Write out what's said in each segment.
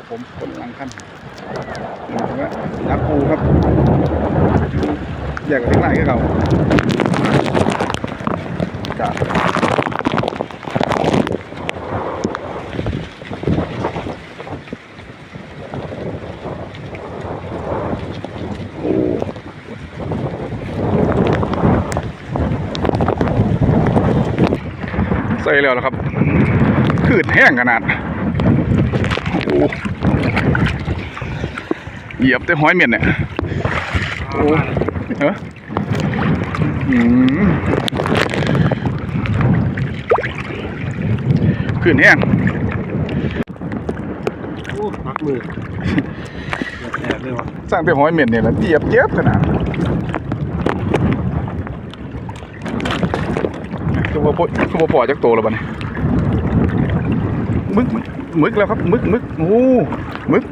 บอกผมคนหลังขั้นนักปูครับอยากกับที่ไหนก็เขาจ้ะใส่แล้วนะครับ ขืดแห้งขนาดโอ้ เหยียบแต่ห้อยเมียนเนี่ยโอ้เอออืมขืดแห้งโอ้พักมือแอบเลยวะสร้างแต่ห้อยเมียนเนี่ยแหละเหยียบเจ็บขนาดคือว่าปคือว่าปล่อยจากโตแล้วบัดนี้มึกมึกมึกแล้วครับ มึกมึกโอ้มึก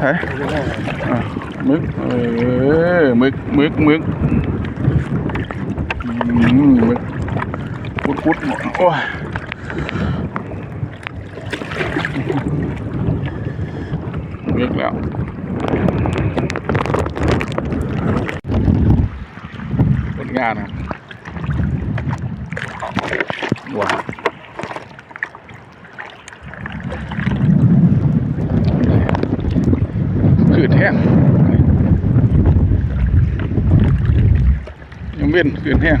เฮ้ยอะมึกเออมึกมึกมึกมมึกปุดปุดหมดโอ้ยมึกแล้วผลงานนะว้าวขืดแห้ง ยัง เว้นขืนแห้ง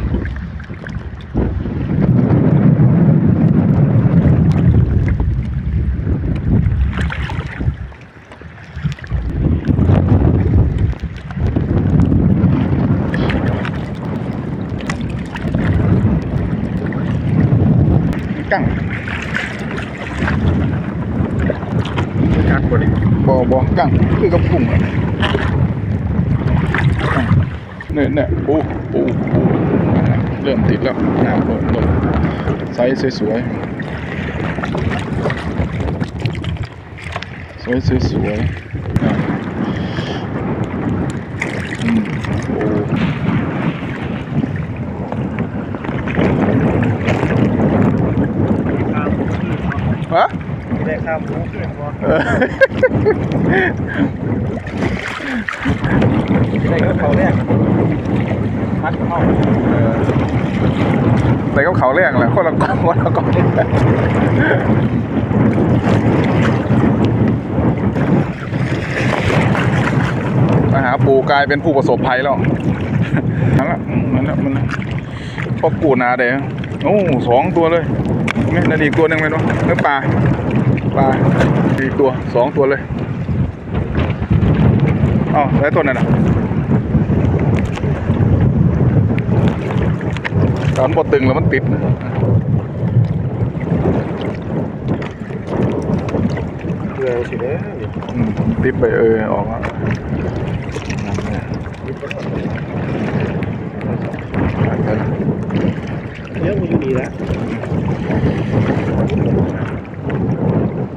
กั้งกักบ่ดิบ่บ่กั้งคือกับกุ้งอะ เนี่ยเนี่ยปูปูปูเริ่มติดแล้วน้ำเริ่มเริ่มไซส์สวยๆสวยสวยสวยๆอะอืมโอ้ฮะ ได้ข้ามหมูเพื่อนวะเออได้ก็เขาแรกพัดเข้าเออแต่ก็เขาแรกแหละคนละกองคนละกองมาหาปูกลายเป็นผู้ประสบภัยแล้วนั่นละมนั่นละมันพอกูนาเด้โอ้สองตัวเลยนี่นั่นอีกตัวหนึ่งไหมเนาะเนื้อปลา ปลาอีกตัวสองตัวเลยเอ้าแล้วตัวนั้นอะตอนบดตึงแล้วมันติดเพื่อสิเด้ออืมติดไปเออออกแล้วเยอะมันอยู่ดีแล้ว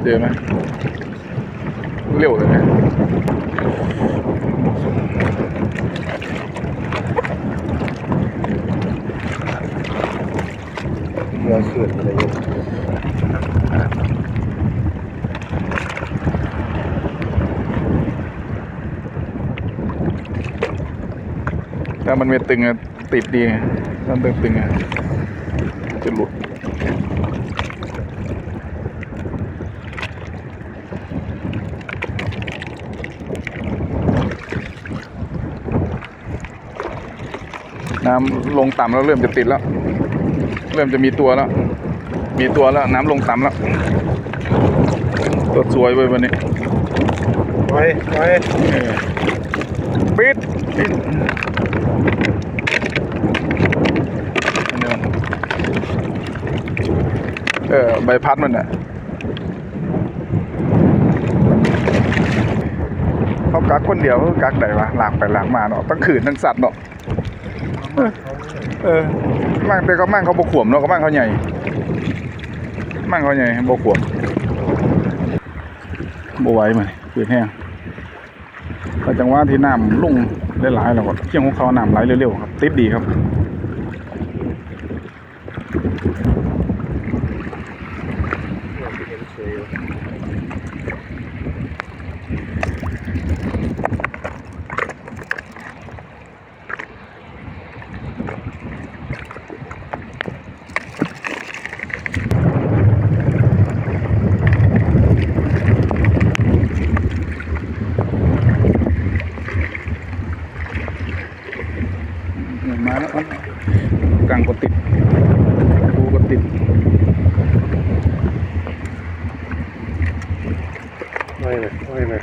เดี๋ยวไหมเร็วเลยนะเรือเขื่อนอะไรอยู่ถ้ามันไม่ตึงอะติดดีไงถ้าตึงตึงๆอะจะหลุด น้ำลงต่ำแล้วเริ่มจะติดแล้ว เริ่มจะมีตัวแล้ว มีตัวแล้ว น้ำลงต่ำแล้วตัวสวยเว้ยวันนี้ไว้ไว้เออปิดปิดเนี่ยเออใบพัดมันอะเขากักคนเดียวเขากักไหนวะหลากไปหลากมาเนาะตั้งขืนทั้งสัตว์เนาะ เออมั่งแต่ก็มั่งเขาบกขวมเนาะก็มั่งเขาใหญ่ มั่งเขาใหญ่บกขวมบไหว้มาขืนแห้งก็จังหวะที่น้ำลุ่งไหลายๆแล้วก็เที่ยงของเขาน้ำไหลเร็วๆครับ ติดดีครับ เห็นเฉย ก็ติดปูก็ติดไม่เลยไม่เลย